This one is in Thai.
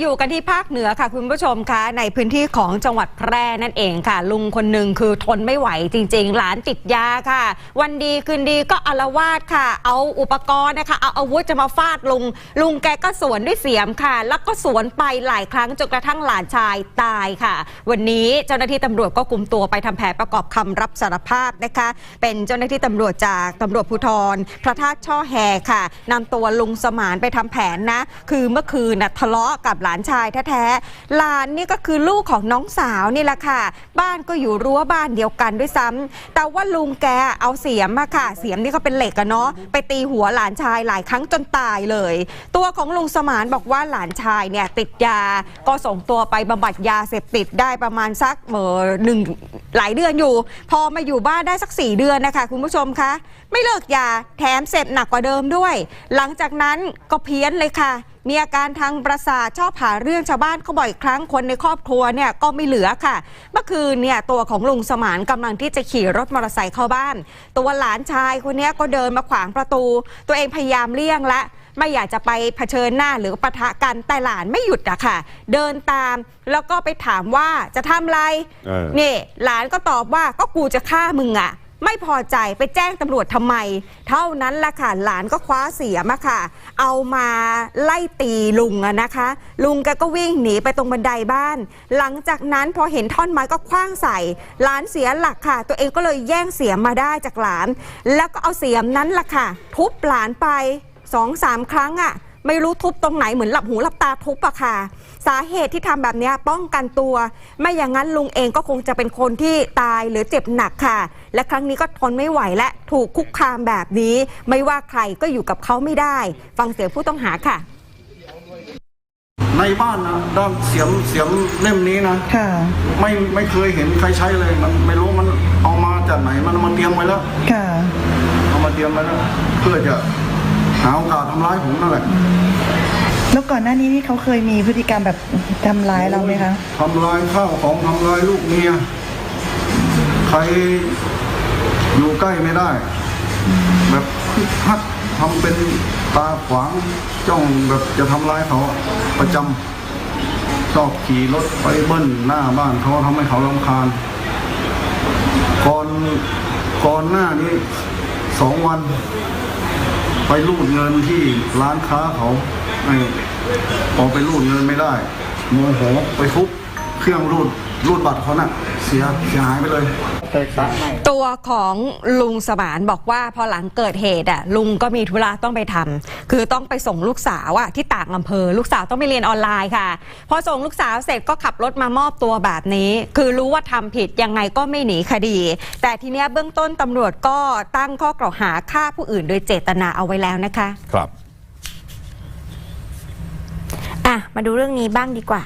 อยู่กันที่ภาคเหนือค่ะคุณผู้ชมคะในพื้นที่ของจังหวัดแพร่นั่นเองค่ะ ลุงคนหนึ่งคือทนไม่ไหวจริง ๆ หลานติดยาค่ะ วันดีคืนดีก็อารวาสค่ะ เอาอุปกรณ์นะคะเอาอาวุธจะมาฟาดลุง ลุงแกก็สวนด้วยเสียมค่ะ แล้วก็สวนไปหลายครั้งจนกระทั่งหลานชายตายค่ะ วันนี้เจ้าหน้าที่ตำรวจก็คุมตัวไปทำแผนประกอบคำรับสารภาพนะคะ เป็นเจ้าหน้าที่ตำรวจจากตำรวจภูธรพระธาตุช่อแฮค่ะนำตัวลุงสมานไปทำแผนนะ คือเมื่อคืนน่ะทะเลาะกับหลานชายแท้ๆหลานนี่ก็คือลูกของน้องสาวนี่แหละค่ะ บ้านก็อยู่รั้วบ้านเดียวกันด้วยซ้ำแต่ว่าลุงแกเอาเสียมอะค่ะ เสียมนี่ก็เป็นเหล็กอะเนาะไปตีหัวหลานชายหลายครั้งจนตายเลย ตัวของลุงสมานบอกว่าหลานชายเนี่ยติดยาก็ส่งตัวไปบำบัดยาเสพติดได้ประมาณสักเมอหนึ่งหลายเดือนอยู่ พอมาอยู่บ้านได้สักสี่เดือนนะคะคุณผู้ชมคะไม่เลิกยาแถมเสพหนักกว่าเดิมด้วย หลังจากนั้นก็เพี้ยนเลยค่ะ มีอาการทางประสาทชอบหาเรื่องชาวบ้านเขาบ่อยครั้งคนในครอบครัวเนี่ยก็ไม่เหลือค่ะ เมื่อคืนเนี่ยตัวของลุงสมานกำลังที่จะขี่รถมอเตอร์ไซค์เข้าบ้าน ตัวหลานชายคนเนี้ยก็เดินมาขวางประตู ตัวเองพยายามเลี่ยงละไม่อยากจะไปเผชิญหน้าหรือปะทะกันแต่หลานไม่หยุดอะค่ะ เดินตามแล้วก็ไปถามว่าจะทำอะไรเออนี่หลานก็ตอบว่าก็กูจะฆ่ามึงอะ ไม่พอใจไปแจ้งตำรวจทำไม เท่านั้นแหละค่ะหลานก็คว้าเสียมอะค่ะ เอามาไล่ตีลุงอะนะคะ ลุงแกก็วิ่งหนีไปตรงบันไดบ้าน หลังจากนั้นพอเห็นท่อนไม้ก็คว้างใส่หลานเสียหลักค่ะ ตัวเองก็เลยแย่งเสียมมาได้จากหลาน แล้วก็เอาเสียมนั้นล่ะค่ะ ทุบหลานไปสองสามครั้งอะ ไม่รู้ทุบตรงไหนเหมือนหลับหูหลับตาทุบอะค่ะ สาเหตุที่ทำแบบเนี้ยป้องกันตัว ไม่อย่างนั้นลุงเองก็คงจะเป็นคนที่ตายหรือเจ็บหนักค่ะ และครั้งนี้ก็ทนไม่ไหวและถูกคุกคามแบบนี้ ไม่ว่าใครก็อยู่กับเขาไม่ได้ ฟังเสียงผู้ต้องหาค่ะในบ้านนะด้านเสียมเสียมเล่มนี้นะค่ะไม่ไม่เคยเห็นใครใช้เลยมันไม่รู้มันเอามาจากไหนมันเอามาเตรียมไว้แล้วค่ะเอามาเตรียมไว้แล้วเพื่อจะ หาโอกาสทำร้ายผมนั่นแหละแล้วก่อนหน้านี้นี่เขาเคยมีพฤติกรรมแบบทำร้ายเราไหมคะทำลายข้าวของทำลายลูกเมียใครอยู่ใกล้ไม่ได้ แบบคึกคักทำเป็นตาขวางจ้องแบบจะทำร้ายเขาประจำชอบขี่รถไปเบิ้ลหน้าบ้านเขาทำให้เขารำคาญก่อนก่อนหน้านี้สองวัน ไปรูดเงินที่ร้านค้าเขาไอ้ออไปรูดเงินไม่ได้โมโหไปทุบ เครื่องรูดรูดบัตรเขาน่ะเสียเสียหายไปเลย ตัวของลุงสมานบอกว่าพอหลังเกิดเหตุอะลุงก็มีธุระต้องไปทำคือต้องไปส่งลูกสาวอะที่ต่างอำเภอ ลูกสาวต้องไปเรียนออนไลน์ค่ะ พอส่งลูกสาวเสร็จก็ขับรถมามอบตัวแบบนี้ คือรู้ว่าทำผิดยังไงก็ไม่หนีคดี แต่ทีเนี้ยเบื้องต้นตำรวจก็ตั้งข้อกล่าวหาฆ่าผู้อื่นโดยเจตนาเอาไว้แล้วนะคะ ครับอะมาดูเรื่องนี้บ้างดีกว่า